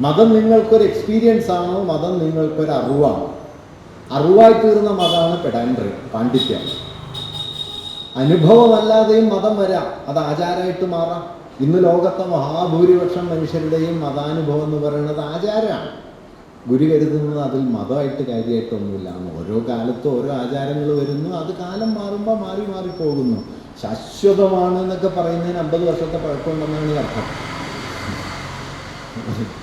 മതം നിങ്ങൾക്കൊരു എക്സ്പീരിയൻസ് ആണോ? മതം നിങ്ങൾക്കൊരു അറിവാണോ. അറിവായി തീർന്ന മതമാണ് പെഡാൻഡ്രി പാണ്ഡിത്യം. അനുഭവമല്ലാതെയും മതം വരാം. അത് ആചാരമായിട്ട് മാറാം. ഇന്ന് ലോകത്തെ മഹാഭൂരിപക്ഷം മനുഷ്യരുടെയും മതാനുഭവം എന്ന് പറയുന്നത് ആചാരമാണ്. ഗുരു കരുതുന്നത് അതിൽ മതമായിട്ട് കാര്യമായിട്ടൊന്നുമില്ല. ഓരോ കാലത്തും ഓരോ ആചാരങ്ങൾ വരുന്നു. അത് കാലം മാറുമ്പോൾ മാറി മാറി പോകുന്നു. ശാശ്വതമാണ് എന്നൊക്കെ പറയുന്നതിന് അമ്പത് വർഷത്തെ പഴക്കമുണ്ടെന്നാണ് ഈ അർത്ഥം.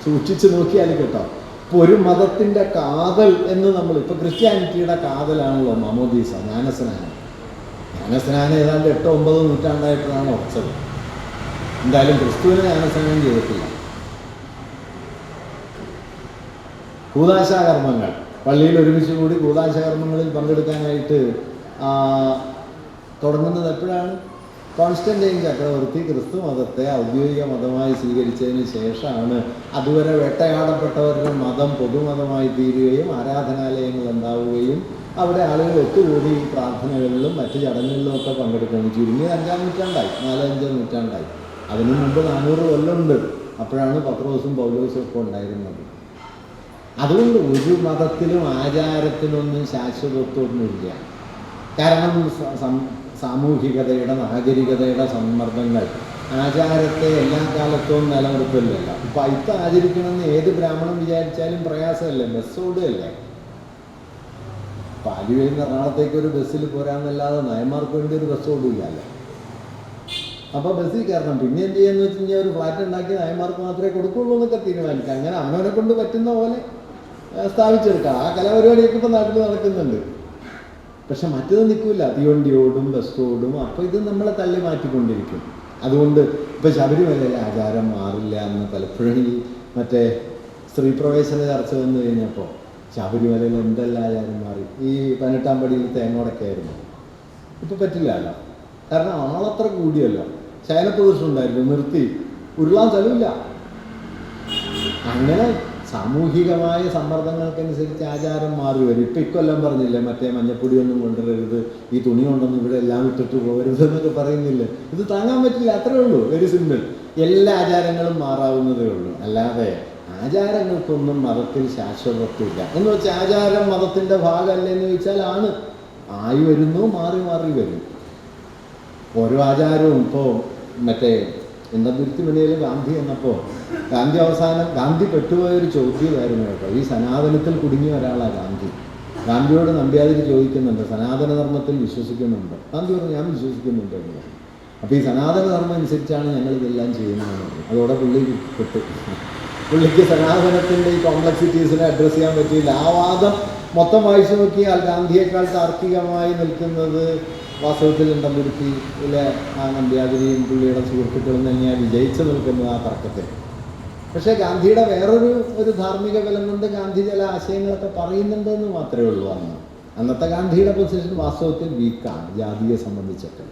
സൂക്ഷിച്ചു നോക്കിയാൽ കേട്ടോ. ഇപ്പൊ ഒരു മതത്തിന്റെ കാതൽ എന്ന് നമ്മൾ ഇപ്പൊ ക്രിസ്ത്യാനിറ്റിയുടെ കാതലാണല്ലോ മമോദീസ ജ്ഞാനസ്നാനം. ജ്ഞാനസ്നാനം ഏതാണ്ട് എട്ടോ ഒമ്പതോ നൂറ്റാണ്ടായിട്ടാണ് ഉറച്ചത്. എന്തായാലും ക്രിസ്തുവിനെ ജ്ഞാനസ്നാനം ചെയ്തിട്ടില്ല. കൂതാശാകർമ്മങ്ങൾ പള്ളിയിൽ ഒരുമിച്ച് കൂടി കൂതാശാകർമ്മങ്ങളിൽ പങ്കെടുക്കാനായിട്ട് തുടങ്ങുന്നത് എപ്പോഴാണ്? കോൺസ്റ്റന്റൈൻ ചക്രവർത്തി ക്രിസ്തു മതത്തെ ഔദ്യോഗിക മതമായി സ്വീകരിച്ചതിന് ശേഷമാണ് അതുവരെ വേട്ടയാടപ്പെട്ടവരുടെ മതം പൊതുമതമായി തീരുകയും ആരാധനാലയങ്ങൾ ഉണ്ടാവുകയും അവിടെ ആളുകൾ ഒത്തുകൂടി പ്രാർത്ഥനകളിലും മറ്റ് ചടങ്ങുകളിലും ഒക്കെ പങ്കെടുക്കുന്നു ചുരുങ്ങിയത് അഞ്ചാം നൂറ്റാണ്ടായി നാലഞ്ചോ നൂറ്റാണ്ടായി. അതിനു മുമ്പ് നാനൂറ് കൊല്ലമുണ്ട്. അപ്പോഴാണ് പത്രോസും പൗലോസും ഒക്കെ ഉണ്ടായിരുന്നത്. അതുകൊണ്ട് ഒരു മതത്തിലും ആചാരത്തിനൊന്നും ശാശ്വതത്വമൊന്നുമില്ല. കാരണം സാമൂഹികതയുടെ നാഗരികതയുടെ സമ്മർദ്ദങ്ങൾ. ആചാരത്തെ എല്ലാ കാലത്തും നിലനിർത്തില്ലല്ല. ഇപ്പം അയിത്ത ആചരിക്കണമെന്ന് ഏത് ബ്രാഹ്മണൻ വിചാരിച്ചാലും പ്രയാസമല്ലേ? ബസ് ഓടുകയല്ലേ? പാലുവയിൽ എറണാകുളത്തേക്ക് ഒരു ബസ്സിൽ പോരാന്നല്ലാതെ നയന്മാർക്ക് വേണ്ടി ഒരു ബസ് ഓടില്ലല്ലോ? അപ്പോൾ ബസ്സിൽ കയറണം. പിന്നെ എന്ത് ചെയ്യാന്ന് വെച്ച് കഴിഞ്ഞാൽ ഒരു ഫ്ലാറ്റ് ഉണ്ടാക്കി നയന്മാർക്ക് മാത്രമേ കൊടുക്കുള്ളൂ എന്നൊക്കെ തീരുമാനിക്കാം. അങ്ങനെ അവനവനെ കൊണ്ട് പറ്റുന്ന പോലെ സ്ഥാപിച്ചെടുക്കാം. ആ കലാപരിപാടിയൊക്കെ ഇപ്പൊ നാട്ടിൽ നടക്കുന്നുണ്ട്. പക്ഷെ മറ്റത് നിൽക്കില്ല. തീവണ്ടിയോടും ബസ്സോടും ബസ് അപ്പോൾ ഇത് നമ്മളെ തള്ളി മാറ്റിക്കൊണ്ടിരിക്കും. അതുകൊണ്ട് ഇപ്പോൾ ശബരിമലയിലെ ആചാരം മാറില്ല എന്ന് പലപ്പോഴും ഈ മറ്റേ സ്ത്രീ പ്രവേശന ചർച്ച വന്നു കഴിഞ്ഞപ്പോൾ ശബരിമലയിൽ എന്തെല്ലാം ആചാരം മാറി? ഈ പതിനെട്ടാം പടിയിൽ തേങ്ങോടൊക്കെയായിരുന്നു ഇപ്പോൾ പറ്റില്ലല്ലോ കാരണം ആളത്ര കൂടിയല്ലോ. ശയനപ്രദർശനം ഉണ്ടായിരുന്നു. നിർത്തി. ഉരുളാൻ സ്ഥലമില്ല. അങ്ങനെ സാമൂഹികമായ സമ്മർദ്ദങ്ങൾക്കനുസരിച്ച് ആചാരം മാറി വരും. ഇപ്പം ഇക്കൊല്ലം പറഞ്ഞില്ലേ മറ്റേ മഞ്ഞപ്പൊടിയൊന്നും കൊണ്ടുവരരുത് ഈ തുണി കൊണ്ടൊന്നും ഇവിടെ എല്ലാം ഇട്ടിട്ട് പോകരുത് എന്നൊക്കെ പറയുന്നില്ല? ഇത് താങ്ങാൻ പറ്റില്ല അത്രേ ഉള്ളൂ. വെരി സിമ്പിൾ എല്ലാ ആചാരങ്ങളും മാറാവുന്നതേ ഉള്ളൂ. അല്ലാതെ ആചാരങ്ങൾക്കൊന്നും മതത്തിൽ ശാശ്വതത്വമില്ല. എന്ന് വെച്ചാൽ ആചാരം മതത്തിന്റെ ഭാഗമല്ലേ എന്ന് ചോദിച്ചാൽ ആണ്. ആയി വരുന്നു മാറി മാറി വരും. ഓരോ ആചാരവും ഇപ്പോൾ മറ്റേ എന്താ ഇണ്ടതിരുത്തിമലയിൽ ഗാന്ധി എന്നപ്പോൾ ഗാന്ധി അവസാനം ഗാന്ധി പെട്ടുപോയൊരു ചോദ്യമായിരുന്നു കേട്ടോ. ഈ സനാതനത്തിൽ കുടുങ്ങിയ ഒരാളാണ് ഗാന്ധി. ഗാന്ധിയോട് നമ്പ്യാതിരി ചോദിക്കുന്നുണ്ട് സനാതന ധർമ്മത്തിൽ വിശ്വസിക്കുന്നുണ്ട്? ഗാന്ധി പറഞ്ഞു ഞാൻ വിശ്വസിക്കുന്നുണ്ട് എന്ന് പറഞ്ഞു. അപ്പോൾ ഈ സനാതന ധർമ്മം അനുസരിച്ചാണ് ഞങ്ങൾ ഇതെല്ലാം ചെയ്യുന്നതെന്ന് പറഞ്ഞു. അതോടെ പുള്ളി പെട്ടു. പുള്ളിക്ക് സനാതനത്തിന്റെ ഈ കോംപ്ലക്സിറ്റീസിനെ അഡ്രസ്സ് ചെയ്യാൻ പറ്റിയില്ല. ആ വാദം മൊത്തം വായിച്ചു നോക്കിയാൽ ഗാന്ധിയേക്കാൾ താർക്കികമായി നിൽക്കുന്നത് വാസ്തവത്തിൽ ഉണ്ടമ്പുരുത്തിയിലെ ആ നമ്പ്യാതിരിയും പുള്ളിയുടെ സുഹൃത്തുക്കളും തന്നെയാണ് വിജയിച്ചു നിൽക്കുന്നത് ആ തർക്കത്തിൽ. പക്ഷേ ഗാന്ധിയുടെ വേറൊരു ഒരു ധാർമ്മിക ബലം കൊണ്ട് ഗാന്ധി ചില ആശയങ്ങളൊക്കെ പറയുന്നുണ്ടെന്ന് മാത്രമേ ഉള്ളൂ അന്ന്. അന്നത്തെ ഗാന്ധിയുടെ പൊസിഷൻ വാസ്തവത്തിൽ വീക്കാണ് ജാതിയെ സംബന്ധിച്ചൊക്കെ.